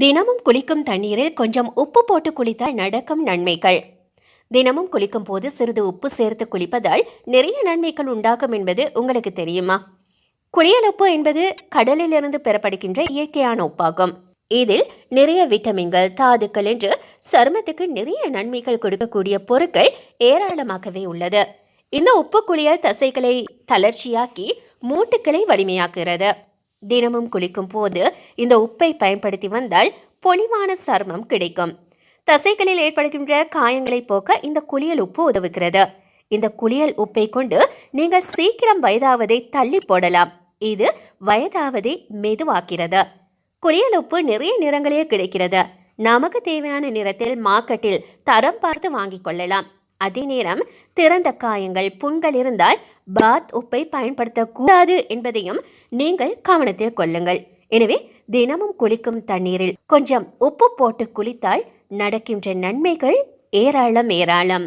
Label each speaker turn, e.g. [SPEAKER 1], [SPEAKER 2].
[SPEAKER 1] தினமும் குளிக்கும் தண்ணீரில் கொஞ்சம் உப்பு போட்டு குளித்தால் நடக்கும் நன்மைகள். தினமும் குளிக்கும் போது சிறிது உப்பு சேர்த்து குளிப்பதால் நிறைய நன்மைகள் உண்டாகும் என்பது உங்களுக்கு தெரியுமா? குளியலுப்பு என்பது கடலிலிருந்து பெறப்படுகின்ற இயற்கையான உப்பாகும். இதில் நிறைய விட்டமின்கள் தாதுக்கள் என்று சருமத்துக்கு நிறைய நன்மைகள் கொடுக்கக்கூடிய பொருட்கள் ஏராளமாகவே உள்ளது. இந்த உப்பு குளியல் தசைகளை தளர்ச்சியாக்கி மூட்டுக்களை வலிமையாக்குகிறது. தினமும் குளிக்கும் போது இந்த உப்பை பயன்படுத்தி வந்தால் பொலிவான சருமம் கிடைக்கும். தசைகளில் ஏற்படுகின்ற காயங்களை போக்க இந்த குளியல் உப்பு உதவுகிறது. இந்த குளியல் உப்பை கொண்டு நீங்கள் சீக்கிரம் வயதாவதை தள்ளி போடலாம். இது வயதாவதை மெதுவாக்கிறது. குளியல் உப்பு நிறைய நிறங்களில் கிடைக்கிறது. நமக்கு தேவையான நிறத்தில் மார்க்கெட்டில் தரம் பார்த்து வாங்கிக் கொள்ளலாம். அதே நேரம் திறந்த காயங்கள் புண்கள் இருந்தால் பாத் உப்பை பயன்படுத்தக்கூடாது என்பதையும் நீங்கள் கவனத்தில் கொள்ளுங்கள். எனவே தினமும் குளிக்கும் தண்ணீரில் கொஞ்சம் உப்பு போட்டு குளித்தால் நடக்கின்ற நன்மைகள் ஏராளம் ஏராளம்.